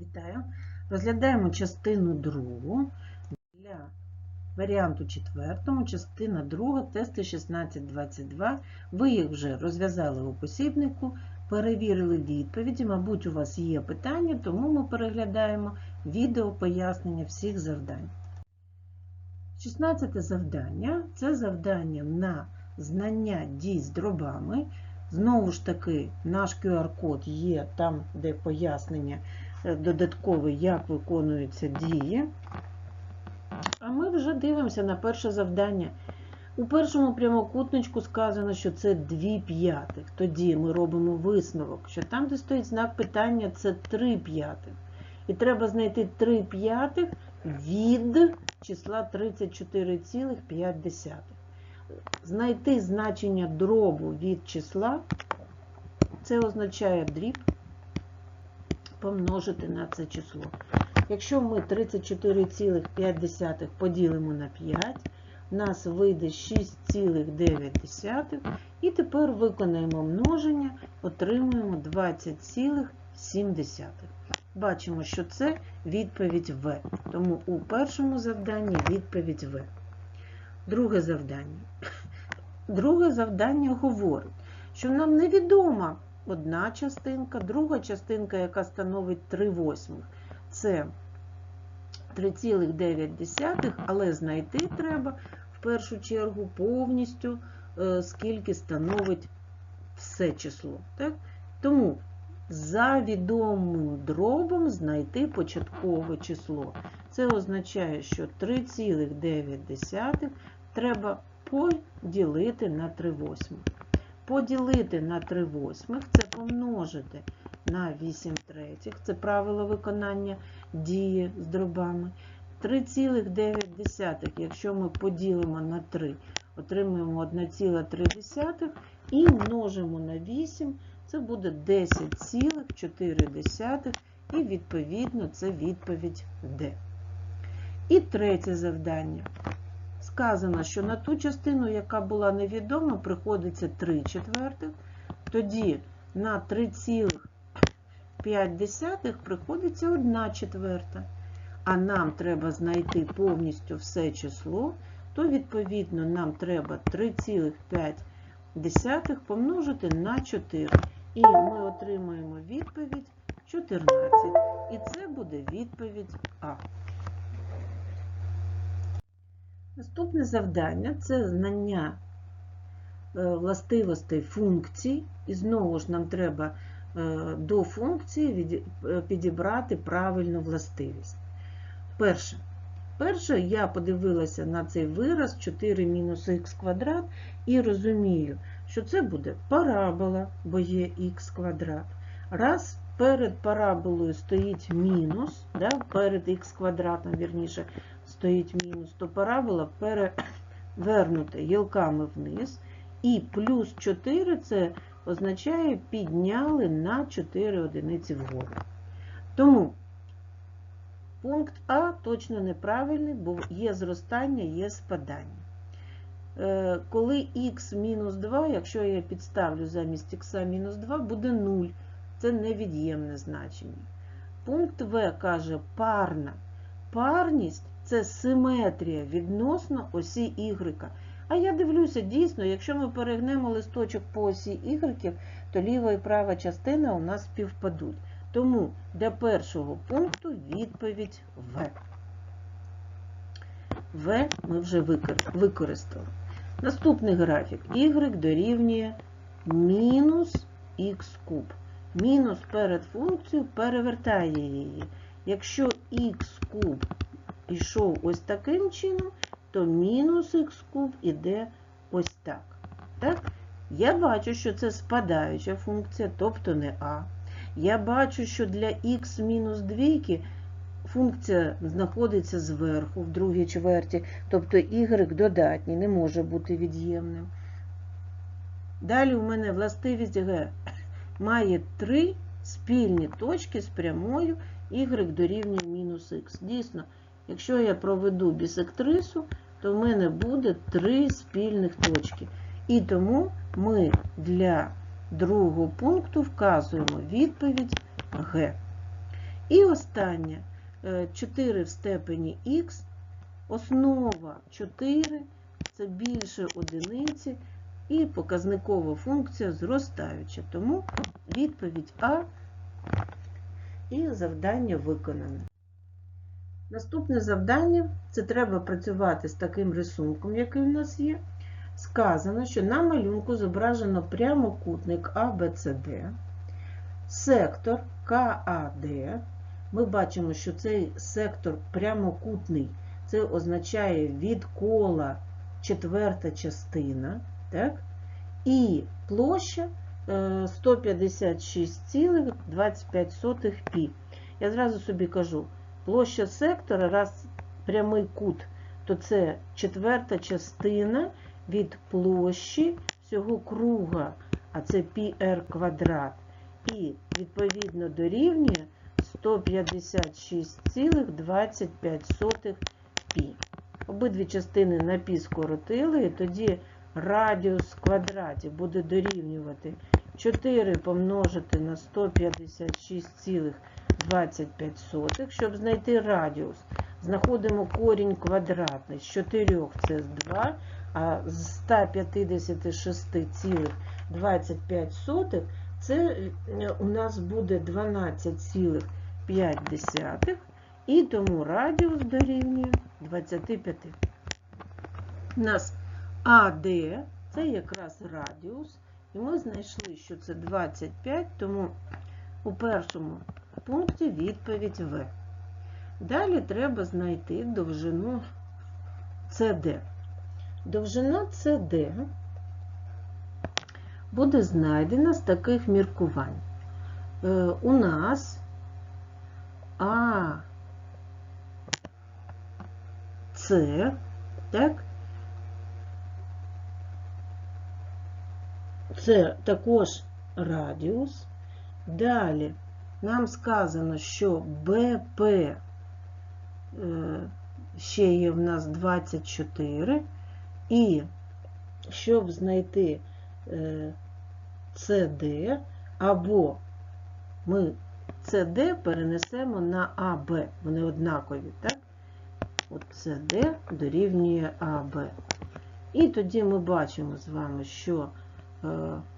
Вітаю. Розглядаємо частину другу для варіанту четвертому, частина друга, тести 16-22. Ви їх вже розв'язали у посібнику, перевірили відповіді. Мабуть, у вас є питання, тому ми переглядаємо відео пояснення всіх завдань. 16 завдання це завдання на знання дій з дробами. Знову ж таки, наш QR-код є там, де пояснення додаткове, як виконуються дії. А ми вже дивимося на перше завдання. У першому прямокутничку сказано, що це 2 п'ятих. Тоді ми робимо висновок, що там, де стоїть знак питання, це 3 п'ятих. І треба знайти 3 п'ятих від числа 34,5. Знайти значення дробу від числа, це означає дріб помножити на це число. Якщо ми 34,5 поділимо на 5, у нас вийде 6,9. І тепер виконаємо множення, отримуємо 20,7. Бачимо, що це відповідь В. Тому у першому завданні відповідь В. Друге завдання. Друге завдання говорить, що нам невідома одна частинка, друга частинка, яка становить 3 восьмих. Це 3,9, але знайти треба в першу чергу повністю, е, скільки становить все число. Так? Тому за відомим дробом знайти початкове число. Це означає, що 3,9 треба поділити на 3 восьмих. Поділити на 3 восьмих – це помножити на 8 третіх. Це правило виконання дії з дробами. 3,9, якщо ми поділимо на 3, отримуємо 1,3 і множимо на 8, це буде 10,4 і відповідно це відповідь D. І третє завдання. Сказано, що на ту частину, яка була невідома, приходиться 3 четвертих, тоді на 3,5 приходиться 1 четверта. А нам треба знайти повністю все число, то відповідно нам треба 3,5 помножити на 4. І ми отримаємо відповідь 14. І це буде відповідь А. Наступне завдання це знання е, властивостей функцій. І знову ж нам треба е, до функції е, підібрати правильну властивість. Перше. Перше, я подивилася на цей вираз 4 мінус х квадрат і розумію, що це буде парабола, бо є х квадрат. Раз перед параболою стоїть мінус, да, перед х квадратом, вірніше, стоїть мінус, то парабола перевернута гілками вниз. І плюс 4 це означає підняли на 4 одиниці вгору. Тому пункт А точно неправильний, бо є зростання, є спадання. Е, коли х мінус 2, якщо я підставлю замість х мінус 2, буде 0. Це невід'ємне значення. Пункт В каже парна. Парність це симетрія відносно осі Y. А я дивлюся, дійсно, якщо ми перегнемо листочок по осі Y, то ліва і права частина у нас співпадуть. Тому для першого пункту відповідь В. В ми вже використали. Наступний графік y дорівнює мінус х куб. Мінус перед функцією перевертає її. Якщо х куб йшов ось таким чином, то мінус х куб іде ось так. так. Я бачу, що це спадаюча функція, тобто не А. Я бачу, що для х мінус 2 функція знаходиться зверху, в другій чверті, тобто y додатній, не може бути від'ємним. Далі у мене властивість Г має три спільні точки з прямою y дорівнює мінус х. Дійсно, якщо я проведу бісектрису, то в мене буде три спільних точки. І тому ми для другого пункту вказуємо відповідь Г. І останнє 4 в степені х, основа 4, це більше одиниці, і показникова функція зростаюча. Тому відповідь А і завдання виконане. Наступне завдання це треба працювати з таким рисунком, який у нас є. Сказано, що на малюнку зображено прямокутник ABCD, сектор КАД. Ми бачимо, що цей сектор прямокутний, це означає від кола четверта частина. Так? І площа е, 156,25 пі. Я зразу собі кажу, площа сектора, раз прямий кут, то це четверта частина від площі всього круга, а це πr квадрат. І відповідно дорівнює 156,25 пі. Обидві частини на пі скоротили, і тоді радіус в квадраті буде дорівнювати 4 помножити на 156,25. Щоб знайти радіус, знаходимо корінь квадратний з 4 це з 2, а з 156,25 це у нас буде 12,5 і тому радіус дорівнює 25. У нас АД це якраз радіус, і ми знайшли, що це 25, тому у першому пункті відповідь В. Далі треба знайти довжину CD. Довжина CD буде знайдена з таких міркувань. Е, у нас А, С, так, це також радіус. Далі нам сказано, що БП е, ще є в нас 24, і щоб знайти CD, або ми CD перенесемо на АБ, вони однакові, так? От CD дорівнює АБ. І тоді ми бачимо з вами, що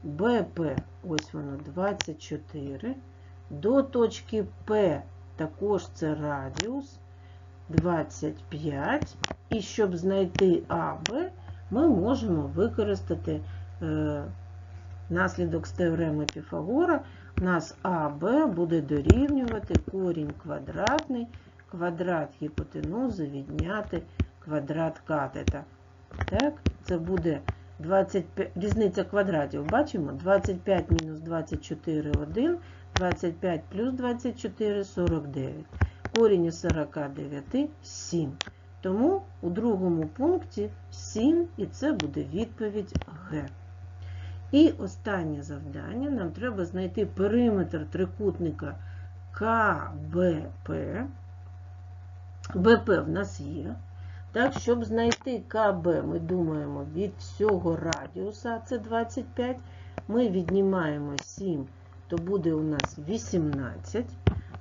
БП, ось воно 24, до точки П також це радіус 25. І щоб знайти АБ, ми можемо використати е, наслідок з теореми Піфагора. У нас АБ буде дорівнювати корінь квадратний, квадрат гіпотенузи відняти квадрат катета. Так, це буде 25, різниця квадратів, бачимо, 25 мінус 24 – 1, 25 плюс 24 – 49. Корінь із 49 – 7. Тому у другому пункті 7, і це буде відповідь Г. І останнє завдання. Нам треба знайти периметр трикутника КБП. БП в нас є. Так, щоб знайти КБ, ми думаємо від всього радіуса, це 25. Ми віднімаємо 7, то буде у нас 18.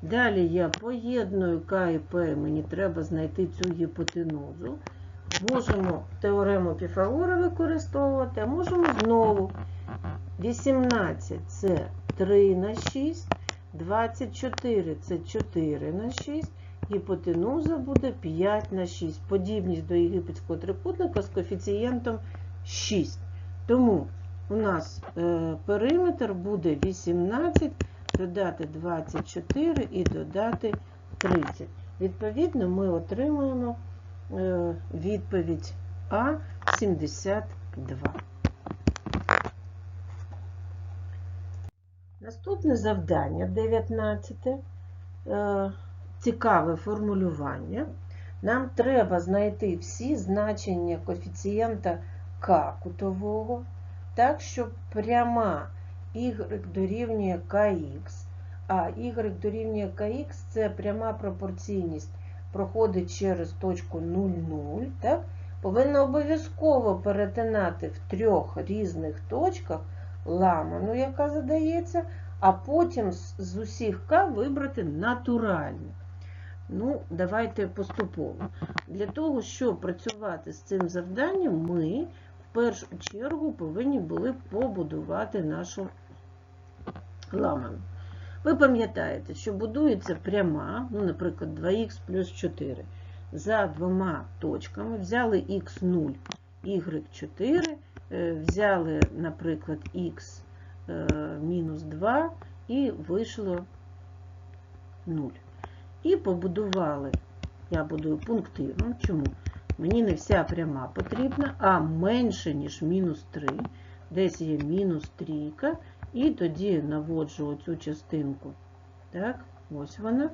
Далі я поєдную К і П, мені треба знайти цю гіпотенузу. Можемо теорему Піфагора використовувати, а можемо знову. 18 це 3 на 6, 24 це 4 на 6, гіпотенуза буде 5 на 6. Подібність до єгипетського трикутника з коефіцієнтом 6. Тому у нас е, периметр буде 18, додати 24 і додати 30. Відповідно, ми отримуємо е, відповідь А 72. Наступне завдання 19. Е, цікаве формулювання. Нам треба знайти всі значення коефіцієнта К кутового, так, щоб пряма y дорівнює kx, а y дорівнює kx це пряма пропорційність проходить через точку 0,0, так, повинна обов'язково перетинати в трьох різних точках ламану, яка задається, а потім з усіх К вибрати натуральне. Ну, давайте поступово. Для того, щоб працювати з цим завданням, ми першу чергу повинні були побудувати нашу ламану. Ви пам'ятаєте, що будується пряма, ну, наприклад, 2х плюс 4. За двома точками взяли х0, y4, е, взяли, наприклад, х е, мінус 2 і вийшло 0. І побудували, я будую пунктиром. Чому? Мені не вся пряма потрібна, а менше, ніж мінус 3. Десь є мінус трійка, і тоді наводжу оцю частинку. Так, ось вона.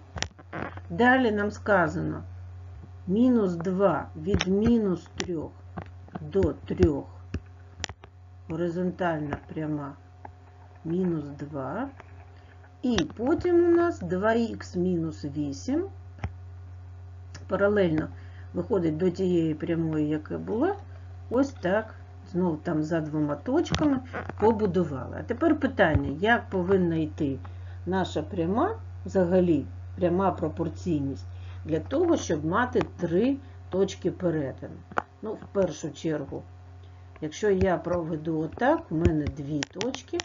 Далі нам сказано мінус 2 від мінус 3 до 3. Горизонтальна пряма мінус 2. І потім у нас 2х мінус 8. Паралельно виходить до тієї прямої, яка була. Ось так. Знову там за двома точками побудували. А тепер питання, як повинна йти наша пряма, взагалі, пряма пропорційність, для того, щоб мати три точки перетину. Ну, в першу чергу, якщо я проведу отак, у мене дві точки.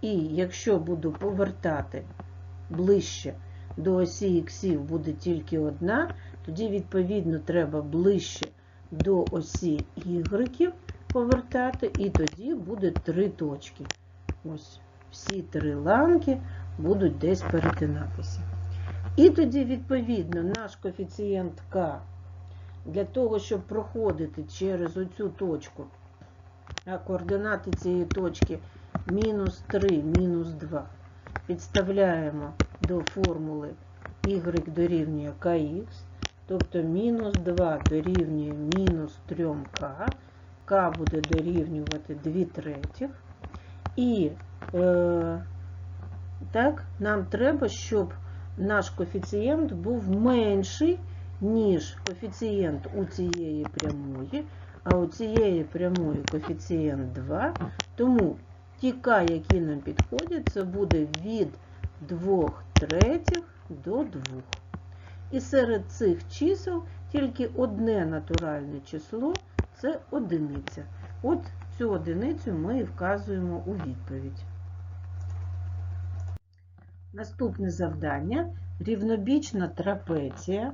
І якщо буду повертати ближче до осі іксів буде тільки одна, тоді, відповідно, треба ближче до осі ігреків повертати, і тоді буде три точки. Ось всі три ланки будуть десь перетинатися. І тоді, відповідно, наш коефіцієнт К для того, щоб проходити через оцю точку, а координати цієї точки мінус 3, мінус 2, підставляємо до формули y дорівнює kx, тобто мінус 2 дорівнює мінус 3k, k буде дорівнювати 2 третіх. І е, так, нам треба, щоб наш коефіцієнт був менший, ніж коефіцієнт у цієї прямої, а у цієї прямої коефіцієнт 2, тому ті К, які нам підходять, це буде від 2 третіх до 2. І серед цих чисел тільки одне натуральне число це одиниця. От цю одиницю ми і вказуємо у відповідь. Наступне завдання рівнобічна трапеція,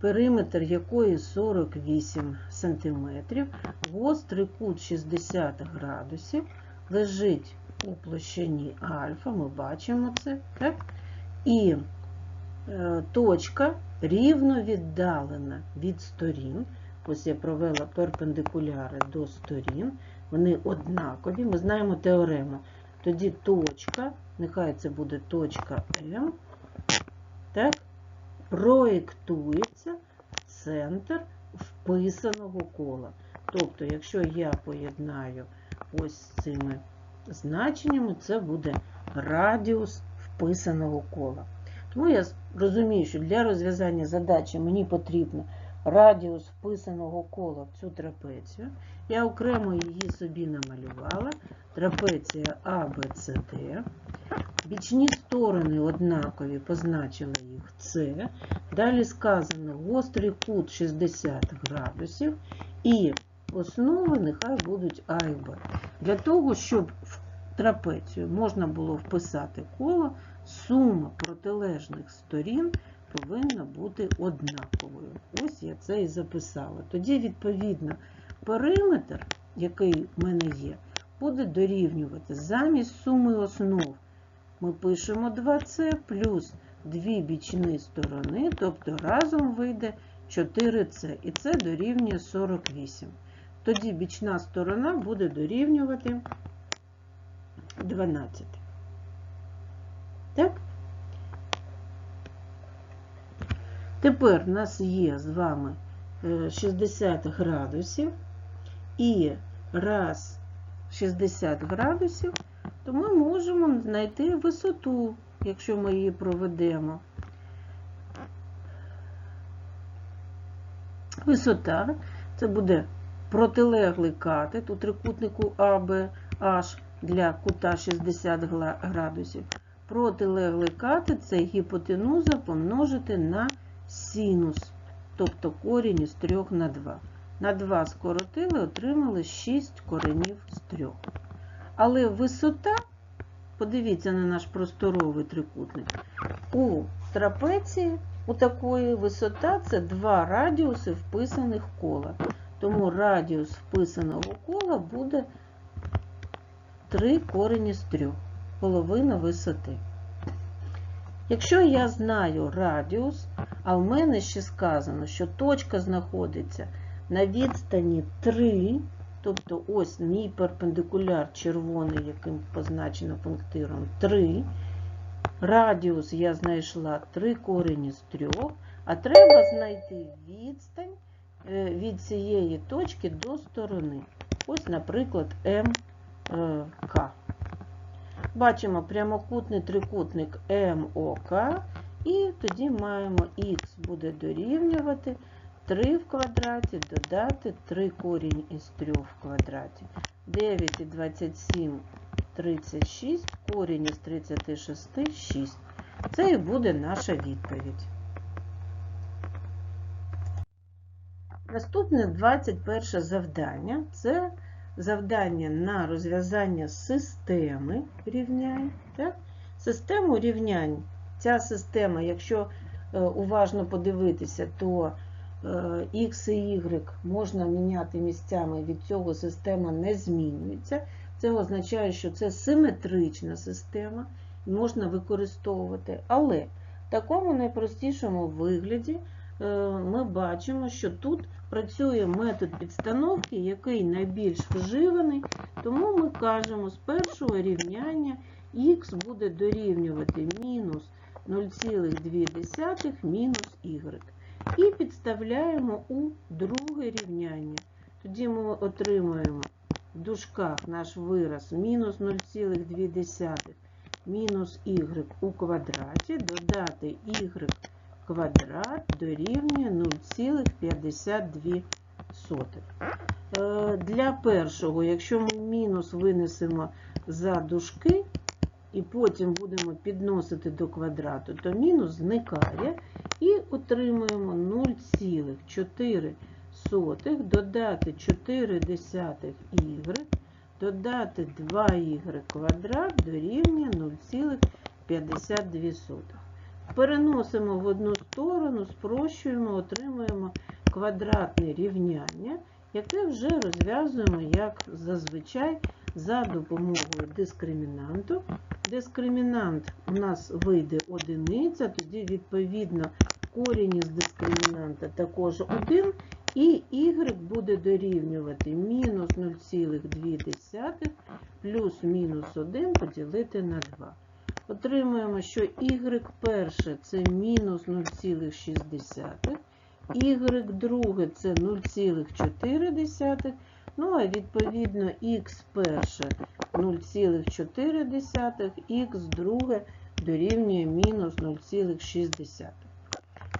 периметр якої 48 см, гострий кут 60 градусів, лежить у площині альфа, ми бачимо це, так? і точка рівно віддалена від сторін. Ось я провела перпендикуляри до сторін, вони однакові. Ми знаємо теорему. Тоді точка, нехай це буде точка М, так, проєктується центр вписаного кола. Тобто, якщо я поєднаю ось цими значеннями, це буде радіус вписаного кола. Тому я розумію, що для розв'язання задачі мені потрібно радіус вписаного кола в цю трапецію. Я окремо її собі намалювала. Трапеція ABCD. Бічні сторони однакові, позначила їх С. Далі сказано гострий кут 60 градусів. І основи нехай будуть А і Б. Для того, щоб в трапецію можна було вписати коло, сума протилежних сторін повинна бути однаковою. Ось я це і записала. Тоді, відповідно, периметр, який в мене є, буде дорівнювати замість суми основ. Ми пишемо 2С плюс дві бічні сторони, тобто разом вийде 4С, і це дорівнює 48. Тоді бічна сторона буде дорівнювати 12. Так? Тепер у нас є з вами 60 градусів і раз 60 градусів, то ми можемо знайти висоту, якщо ми її проведемо. Висота це буде протилеглий катет у трикутнику АБ H для кута 60 градусів. Протилеглий катет це гіпотенуза помножити на синус, тобто корінь із 3 на 2. На 2 скоротили, отримали 6 коренів з 3. Але висота, подивіться на наш просторовий трикутник, у трапеції у такої висота це два радіуси вписаних кола. Тому радіус вписаного кола буде 3 корені з 3, половина висоти. Якщо я знаю радіус, а в мене ще сказано, що точка знаходиться на відстані 3, тобто ось мій перпендикуляр червоний, яким позначено пунктиром 3, радіус я знайшла 3 корені з 3, а треба знайти відстань е, від цієї точки до сторони. Ось, наприклад, МК. Бачимо прямокутний трикутник МОК, і тоді маємо х буде дорівнювати 3 в квадраті, додати 3 корінь із 3 в квадраті. 9 і 27 36, корінь із 36 6. Це і буде наша відповідь. Наступне 21 завдання це завдання на розв'язання системи рівнянь. Так? Систему рівнянь. Ця система, якщо е, уважно подивитися, то е, x і y можна міняти місцями, від цього система не змінюється. Це означає, що це симетрична система, можна використовувати. Але в такому найпростішому вигляді е, ми бачимо, що тут працює метод підстановки, який найбільш вживаний, тому ми кажемо, з першого рівняння х буде дорівнювати мінус 0,2 мінус y. І підставляємо у друге рівняння. Тоді ми отримуємо в дужках наш вираз мінус 0,2 мінус y у квадраті, додати y квадрат дорівнює 0,52. Е, Для першого, якщо ми мінус винесемо за дужки, і потім будемо підносити до квадрату, то мінус зникає і отримуємо 0,4 додати 4 десятих y, додати 2y квадрат дорівнює 0,52. Переносимо в одну сторону, спрощуємо, отримуємо квадратне рівняння, яке вже розв'язуємо, як зазвичай, за допомогою дискримінанту. Дискримінант у нас вийде одиниця, тоді, відповідно, корінь із дискримінанта також 1, і y буде дорівнювати мінус 0,2 плюс мінус 1 поділити на 2. Отримуємо, що y перше це мінус 0,6, y друге це 0,4, ну а відповідно х перше 0,4, х друге дорівнює мінус 0,6.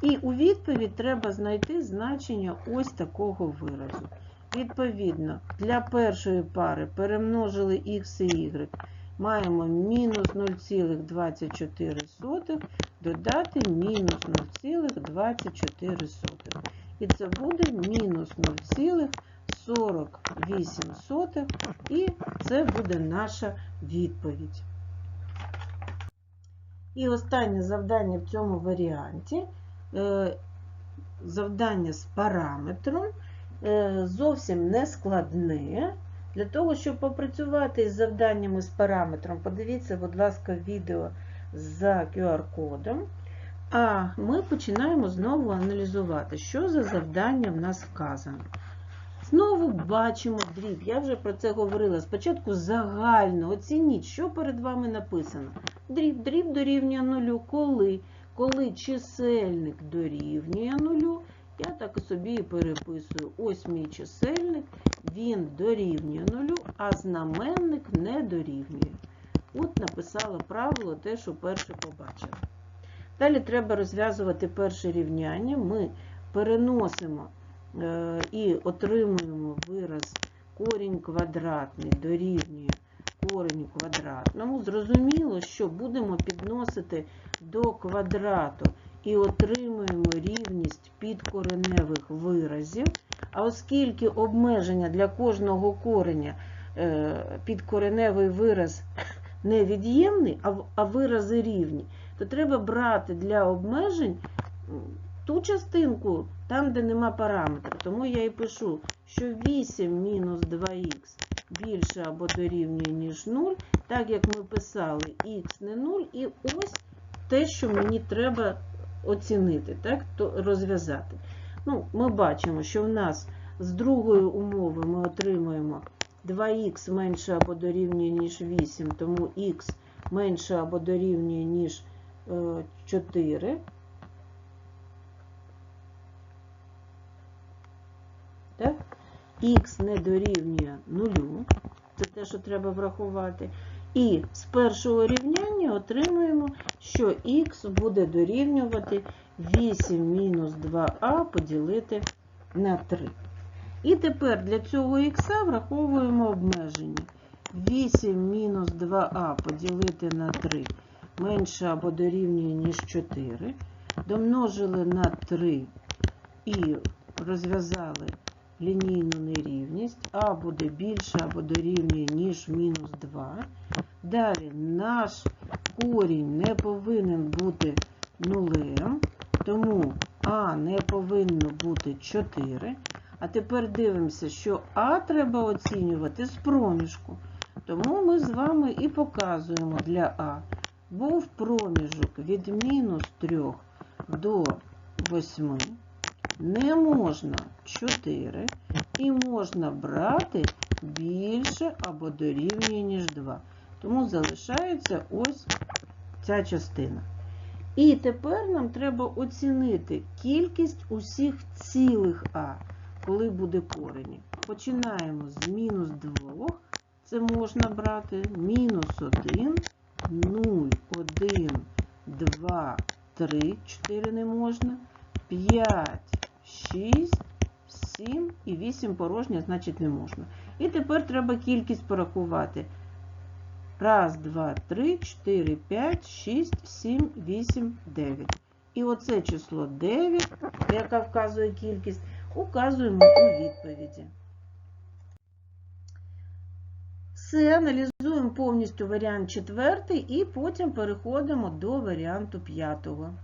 І у відповідь треба знайти значення ось такого виразу. Відповідно, для першої пари перемножили х і y, маємо мінус 0,24 додати мінус 0,24. І це буде мінус 0,48. І це буде наша відповідь. І останнє завдання в цьому варіанті е, завдання з параметром е, зовсім не складне. Для того, щоб попрацювати з завданнями з параметром, подивіться, будь ласка, відео за QR-кодом. А ми починаємо знову аналізувати, що за завдання в нас вказано. Знову бачимо дріб. Я вже про це говорила. Спочатку загально оцініть, що перед вами написано. Дріб, дріб дорівнює нулю. Коли? Коли чисельник дорівнює нулю, я так собі переписую. Ось мій чисельник, він дорівнює нулю, а знаменник не дорівнює. От написала правило, те, що перше побачила. Далі треба розв'язувати перше рівняння. Ми переносимо е, і отримуємо вираз корінь квадратний дорівнює корень квадратному. Зрозуміло, що будемо підносити до квадрату і отримуємо рівність підкореневих виразів. А оскільки обмеження для кожного кореня е, підкореневий вираз невід'ємний, а вирази рівні, то треба брати для обмежень ту частинку, там, де нема параметра. Тому я і пишу, що 8 мінус 2х більше або дорівнює, ніж 0, так як ми писали х не 0, і ось те, що мені треба оцінити, так, то розв'язати. Ну, ми бачимо, що в нас з другої умови ми отримуємо 2х менше або дорівнює, ніж 8, тому х менше або дорівнює, ніж е, 4. Так? Х не дорівнює 0. Це те, що треба врахувати. І з першого рівняння отримуємо, що х буде дорівнювати 8 мінус 2а поділити на 3. І тепер для цього х враховуємо обмеження. 8 мінус 2а поділити на 3 менше або дорівнює, ніж 4. Домножили на 3 і розв'язали лінійну нерівність. А буде більше або дорівнює, ніж мінус 2. Далі наш корінь не повинен бути нулем, тому А не повинно бути 4. А тепер дивимося, що А треба оцінювати з проміжку. Тому ми з вами і показуємо для А. Був проміжок від мінус 3 до 8. Не можна 4 і можна брати більше або дорівнює, ніж 2. Тому залишається ось ця частина. І тепер нам треба оцінити кількість усіх цілих А, коли буде корені. Починаємо з мінус 2, це можна брати, мінус 1, 0, 1, 2, 3, 4 не можна, 5, 6, 7 і 8 порожня, значить не можна. І тепер треба кількість порахувати. Раз, два, три, чотири, п'ять, шість, сім, вісім, дев'ять. І оце число 9, яке вказує кількість, указуємо у відповіді. Все, аналізуємо повністю варіант четвертий і потім переходимо до варіанту п'ятого.